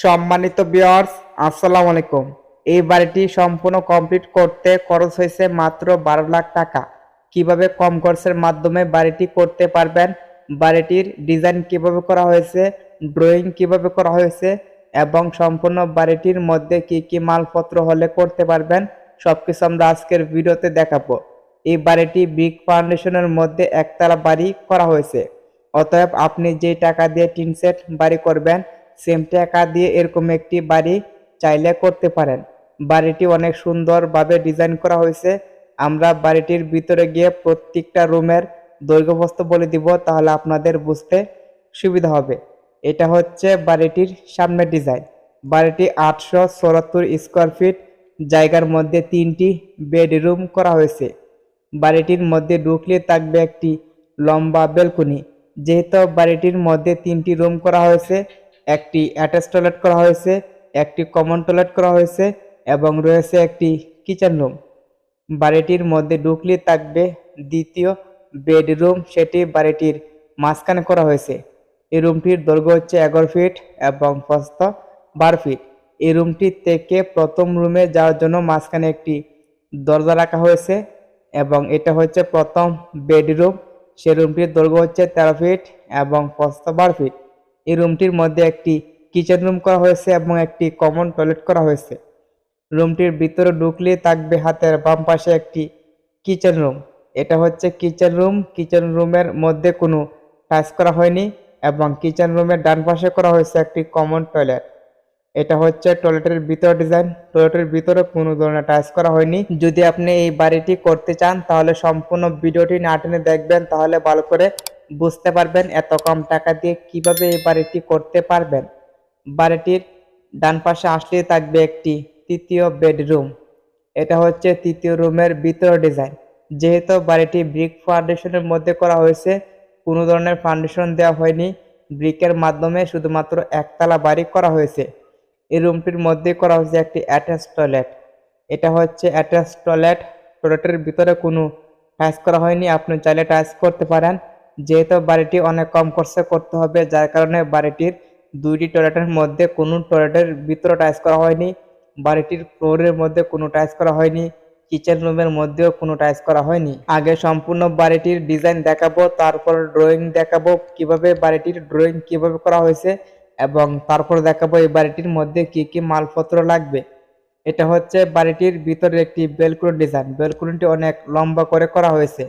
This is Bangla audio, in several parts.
সম্মানিত বিয়ার্স আসসালামু আলাইকুম। এই বাড়িটি সম্পূর্ণ কমপ্লিট করতে খরচ হয়েছে মাত্র বারো লাখ টাকা। কীভাবে কম খরচের মাধ্যমে বাড়িটি করতে পারবেন? বাড়িটির ডিজাইন কীভাবে করা হয়েছে? ড্রয়িং কীভাবে করা হয়েছে? এবং সম্পূর্ণ বাড়িটির মধ্যে কি কি মালপত্র হলে করতে পারবেন? সব কিছু আমরা আজকের ভিডিওতে দেখাবো। এই বাড়িটি ব্রিক ফাউন্ডেশনের মধ্যে একতলা বাড়ি করা হয়েছে। অতএব আপনি যে টাকা দিয়ে টিন সেট বাড়ি করবেন সেম টাকা দিয়ে এরকম একটি বাড়ি চাইলে করতে পারেন। বাড়িটি অনেক সুন্দরভাবে ডিজাইন করা হয়েছে। আমরা বাড়িটির ভিতরে গিয়ে প্রত্যেকটা রুমের দৈর্ঘ্যপ্রস্থ বলে দিব, তাহলে আপনাদের বুঝতে সুবিধা হবে। এটা হচ্ছে বাড়িটির সামনের ডিজাইন। বাড়িটি আটশো চুয়াত্তর স্কোয়ার ফিট, জায়গার মধ্যে তিনটি বেডরুম করা হয়েছে। বাড়িটির মধ্যে ঢুকলে থাকবে একটি লম্বা বেলকনি। যেহেতু বাড়িটির মধ্যে তিনটি রুম করা হয়েছে একটি অ্যাটাচ টয়লেট করা হয়েছে, একটি কমন টয়লেট করা হয়েছে এবং রয়েছে একটি কিচেন রুম বাড়িটির মধ্যে ঢুকলে থাকবে দ্বিতীয় বেডরুম, সেটি বাড়িটির মাঝখানে করা হয়েছে। এই রুমটির দৈর্ঘ্য হচ্ছে এগারো ফিট এবং প্রস্থ বারো ফিট এই রুমটি থেকে প্রথম রুমে যাওয়ার জন্য মাঝখানে একটি দরজা রাখা হয়েছে এবং এটা হচ্ছে প্রথম বেডরুম। সেই রুমটির দৈর্ঘ্য হচ্ছে তেরো ফিট এবং প্রস্থ বারো ফিট এই রুমটির মধ্যে একটি কিচেন রুম করা হয়েছে এবং একটি কমন টয়লেট করা হয়েছে। রুমটির ভিতরে ঢুকলে থাকবে হাতের বাম পাশে একটি কিচেন রুম। এটা হচ্ছে কিচেন রুম। কিচেন রুমের মধ্যে কোনো টাচ করা হয়নি এবং কিচেন রুমের ডান পাশে করা হয়েছে একটি কমন টয়লেট। এটা হচ্ছে টয়লেটের ভিতর ডিজাইন। টয়লেটের ভিতরে কোনো ধরনের টাচ করা হয়নি। যদি আপনি এই বাড়িটি করতে চান, তাহলে সম্পূর্ণ ভিডিওটি না টেনে দেখবেন, তাহলে ভালো করে বুঝতে পারবেন এত কম টাকা দিয়ে কীভাবে এই বাড়িটি করতে পারবেন। বাড়িটির ডান পাশে আসলে থাকবে একটি তৃতীয় বেডরুম। এটা হচ্ছে তৃতীয় রুমের ভিতর ডিজাইন। যেহেতু বাড়িটি ব্রিক ফাউন্ডেশনের মধ্যে করা হয়েছে, কোনো ধরনের ফাউন্ডেশন দেওয়া হয়নি। ব্রিকের মাধ্যমে শুধুমাত্র একতলা বাড়ি করা হয়েছে। এই রুমটির মধ্যে করা হয়েছে একটি অ্যাটাচ টয়লেট। এটা হচ্ছে অ্যাটাচ টয়লেট। টয়লেটের ভিতরে কোনো টাচ করা হয়নি। আপনি চাইলে টাচ করতে পারেন। যেহেতু বাড়িটি অনেক কম খরচে করতে হবে, যার কারণে বাড়িটির দুইটি টয়লেটের মধ্যে কোনো টয়লেটের ভিতরে টাচ করা হয়নি, বাড়িটির ফ্লোরের মধ্যে কোনো টাচ করা হয়নি, কিচেন রুমের মধ্যেও কোনো টাচ করা হয়নি। আগে সম্পূর্ণ বাড়িটির ডিজাইন দেখাবো, তারপর ড্রয়িং দেখাবো, কীভাবে বাড়িটির ড্রয়িং কীভাবে করা হয়েছে, এবং তারপর দেখাবো এই বাড়িটির মধ্যে কি কি মালপত্র লাগবে। এটা হচ্ছে বাড়িটির ভিতরে একটি বেলকুনি ডিজাইন। বেলকুনিটি অনেক লম্বা করে করা হয়েছে।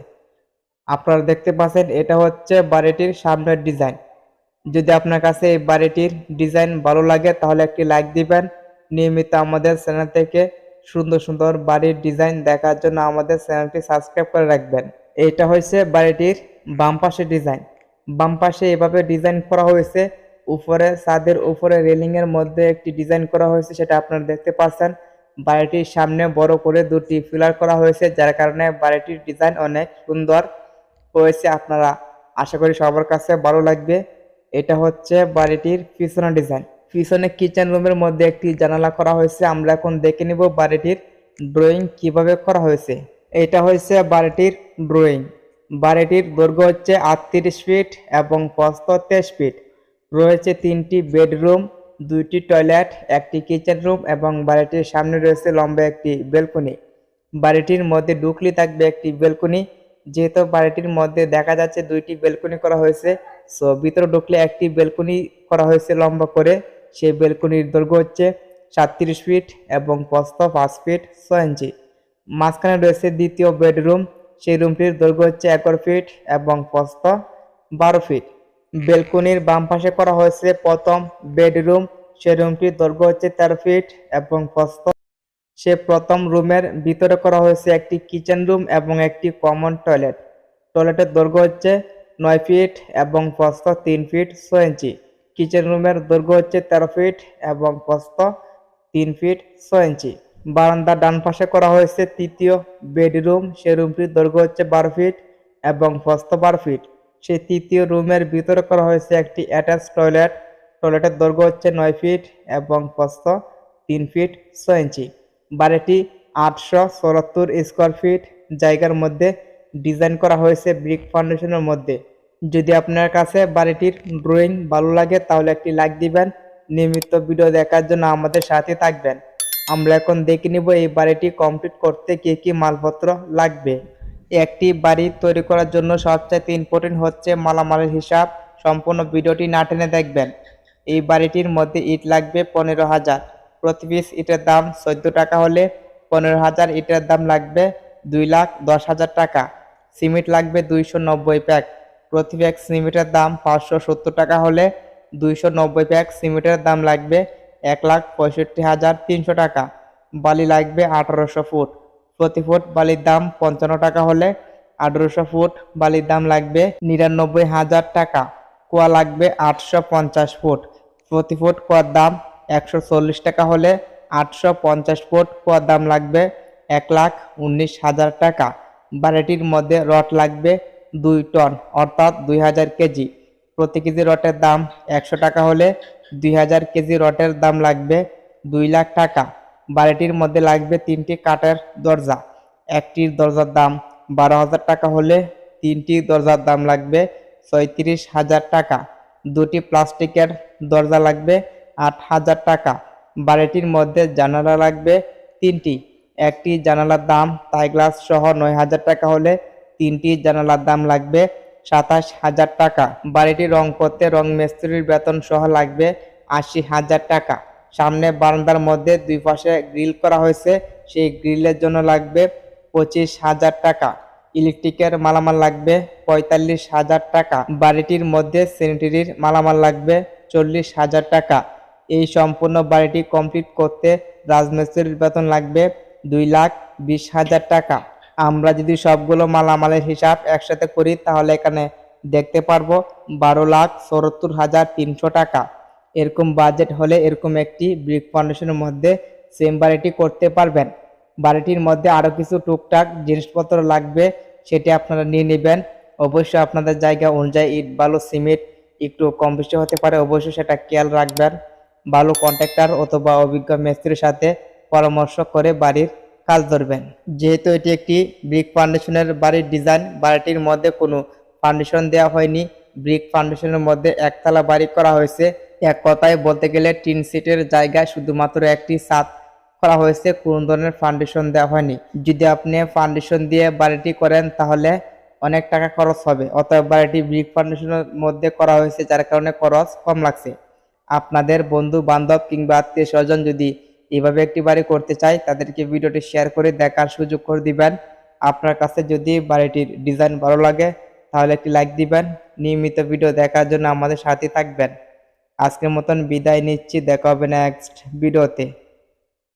আপনারা দেখতে পাচ্ছেন, এটা হচ্ছে বাড়িটির সামনের ডিজাইন যদি আপনার কাছে এই বাড়িটির ডিজাইন ভালো লাগে, তাহলে একটি লাইক দিবেন। নিয়মিত আমাদের চ্যানেল থেকে সুন্দর সুন্দর বাড়ির ডিজাইন দেখার জন্য আমাদের চ্যানেলটি সাবস্ক্রাইব করে রাখবেন। এটা হচ্ছে বাড়িটির বাম পাশে ডিজাইন বাম পাশে এভাবে ডিজাইন করা হয়েছে। উপরে, ছাদের উপরে রেলিং এর মধ্যে একটি ডিজাইন করা হয়েছে, সেটা আপনারা দেখতে পাচ্ছেন। বাড়িটির সামনে বড় করে দুটি পিলার করা হয়েছে, যার কারণে বাড়িটির ডিজাইন অনেক সুন্দর। হয়েছে আপনারা আশা করি সবার কাছে ভালো লাগবে। এটা হচ্ছে বাড়িটির পিছনের ডিজাইন পিছনে কিচেন রুমের মধ্যে একটি জানালা করা হয়েছে। আমরা এখন দেখে নিব বাড়িটির ড্রয়িং কীভাবে করা হয়েছে। এটা হয়েছে বাড়িটির ড্রয়িং বাড়িটির দৈর্ঘ্য হচ্ছে আটত্রিশ ফিট এবং প্রস্থ তেইশ ফিট রয়েছে তিনটি বেডরুম দুইটি টয়লেট একটি কিচেন রুম এবং বাড়িটির সামনে রয়েছে লম্বা একটি বেলকনি বাড়িটির মধ্যে ঢুকলে থাকবে একটি বেলকনি যেহেতু বাড়িটির মধ্যে দেখা যাচ্ছে দুইটি বেলকনি করা হয়েছে সো ভিতরে ঢুকলে একটি বেলকনি করা হয়েছে লম্বা করে। সেই বেলকনির দৈর্ঘ্য হচ্ছে সাতত্রিশ ফিট এবং প্রস্থ পাঁচ ফিট ছয় ইঞ্চি। মাঝখানে রয়েছে দ্বিতীয় বেডরুম, সেই রুমটির দৈর্ঘ্য হচ্ছে এগারো ফিট এবং প্রস্থ বারো ফিট। বেলকনির বাম পাশে করা হয়েছে প্রথম বেডরুম, সেই রুমটির দৈর্ঘ্য হচ্ছে তেরো ফিট এবং প্রস্থ সে প্রথম রুমের ভিতরে করা হয়েছে একটি কিচেন রুম এবং একটি কমন টয়লেট টয়লেটের দৈর্ঘ্য হচ্ছে নয় ফিট এবং প্রস্থ তিন ফিট ছয় ইঞ্চি কিচেন রুমের দৈর্ঘ্য হচ্ছে তেরো ফিট এবং প্রস্থ তিন ফিট ছ ইঞ্চি বারান্দার ডান পাশে করা হয়েছে তৃতীয় বেডরুম সে রুমটির দৈর্ঘ্য হচ্ছে বারো ফিট এবং প্রস্থ বারো ফিট সেই তৃতীয় রুমের ভিতরে করা হয়েছে একটি অ্যাটাচ টয়লেট টয়লেটের দৈর্ঘ্য হচ্ছে নয় ফিট এবং প্রস্থ তিন ফিট ছ ইঞ্চি বাড়িটি আটশো চুয়াত্তর স্কোয়ার ফিট জায়গার মধ্যে ডিজাইন করা হয়েছে ব্রিক ফাউন্ডেশনের মধ্যে। যদি আপনার কাছে বাড়িটির ড্রয়িং ভালো লাগে, তাহলে একটি লাইক দিবেন। নিয়মিত ভিডিও দেখার জন্য আমাদের সাথে থাকবেন। আমরা এখন দেখে নিব এই বাড়িটি কমপ্লিট করতে কি কি মালপত্র লাগবে। একটি বাড়ি তৈরি করার জন্য সবচেয়ে ইম্পর্টেন্ট হচ্ছে মালামালের হিসাব। সম্পূর্ণ ভিডিওটি না টেনে দেখবেন। এই বাড়িটির মধ্যে ইট লাগবে পনেরো হাজার। প্রতি পিস ইটের দাম চোদ্দ টাকা হলে পনেরো হাজার ইটের দাম লাগবে দুই লাখ দশ হাজার টাকা। সিমেন্ট লাগবে দুইশো নব্বই প্যাক। প্রতি প্যাক সিমেন্টের দাম পাঁচশো সত্তর টাকা হলে দুইশো নব্বই প্যাক সিমেন্টের দাম লাগবে এক লাখ পঁয়ষট্টি হাজার তিনশো টাকা। বালি লাগবে আঠারোশো ফুট। প্রতি ফুট বালির দাম পঞ্চান্ন টাকা হলে আঠারোশো ফুট বালির দাম লাগবে নিরানব্বই হাজার টাকা। কুয়া লাগবে আটশো পঞ্চাশ ফুট। প্রতি ফুট কুয়ার দাম একশো চল্লিশ টাকা হলে আটশো পঞ্চাশ ফুট কুয়ার দাম লাগবে এক লাখ উনিশ হাজার টাকা। বাড়িটির মধ্যে রড লাগবে দুই টন, অর্থাৎ দুই হাজার কেজি। প্রতি কেজি রটের দাম একশো টাকা হলে দুই হাজার কেজি রটের দাম লাগবে দুই লাখ টাকা। বাড়িটির মধ্যে লাগবে তিনটি কাঠের দরজা। একটির দরজার দাম বারো হাজার টাকা হলে তিনটি দরজার দাম লাগবে ছয়ত্রিশ হাজার টাকা। দুটি প্লাস্টিকের দরজা লাগবে আট হাজার টাকা। বাড়িটির মধ্যে জানালা লাগবে তিনটি। একটি জানালার দাম তাই গ্লাস সহ নয় হাজার টাকা হলে তিনটি জানালার দাম লাগবে সাতাশ হাজার টাকা। বাড়িটি রং করতে রং মিস্ত্রির বেতন সহ লাগবে আশি হাজার টাকা। সামনে বারান্দার মধ্যে দুই পাশে গ্রিল করা হয়েছে, সেই গ্রিলের জন্য লাগবে পঁচিশ হাজার টাকা। ইলেকট্রিকের মালামাল লাগবে পঁয়তাল্লিশ হাজার টাকা। বাড়িটির মধ্যে স্যানিটারির মালামাল লাগবে চল্লিশ হাজার টাকা। এই সম্পূর্ণ বাড়িটি কমপ্লিট করতে রাজমিস্ত্রির বেতন লাগবে দুই লাখ বিশ হাজার টাকা। আমরা যদি সবগুলো মালামালের হিসাব একসাথে করি, তাহলে এখানে দেখতে পারব বারো লাখ চুয়াত্তর হাজার তিনশো টাকা। এরকম বাজেট হলে এরকম একটি ব্রিক ফাউন্ডেশনের মধ্যে সেম বাড়িটি করতে পারবেন। বাড়িটির মধ্যে আরও কিছু টুকটাক জিনিসপত্র লাগবে, সেটি আপনারা নিয়ে নেবেন। অবশ্যই আপনাদের জায়গা অনুযায়ী ইট, বালু, সিমেন্ট একটু কম বেশি হতে পারে, অবশ্যই সেটা খেয়াল রাখবেন। ভালো কন্ট্রাক্টর অথবা অভিজ্ঞ মিস্ত্রির সাথে পরামর্শ করে বাড়ির কাজ ধরবেন। যেহেতু এটি একটি ব্রিক ফাউন্ডেশনের বাড়ির ডিজাইন বাড়িটির মধ্যে কোনো ফাউন্ডেশন দেওয়া হয়নি। ব্রিক ফাউন্ডেশনের মধ্যে একতলা বাড়ি করা হয়েছে। এক কথায় বলতে গেলে টিন সিটের জায়গায় শুধুমাত্র একটি ছাদ করা হয়েছে, কোনো ধরনের ফাউন্ডেশন দেওয়া হয়নি। যদি আপনি ফাউন্ডেশন দিয়ে বাড়িটি করেন, তাহলে অনেক টাকা খরচ হবে। অতএব বাড়িটি ব্রিক ফাউন্ডেশনের মধ্যে করা হয়েছে, যার কারণে খরচ কম লাগছে। আপনাদের বন্ধু, বান্ধব কিংবা আত্মীয় স্বজন যদি এভাবে একটি বাড়ি করতে চায়, তাদেরকে ভিডিওটি শেয়ার করে দেখার সুযোগ করে দিবেন। আপনার কাছে যদি বাড়িটির ডিজাইন ভালো লাগে, তাহলে একটি লাইক দিবেন। নিয়মিত ভিডিও দেখার জন্য আমাদের সাথে থাকবেন। আজকের মতন বিদায় নিচ্ছি। দেখা হবে নেক্সট ভিডিওতে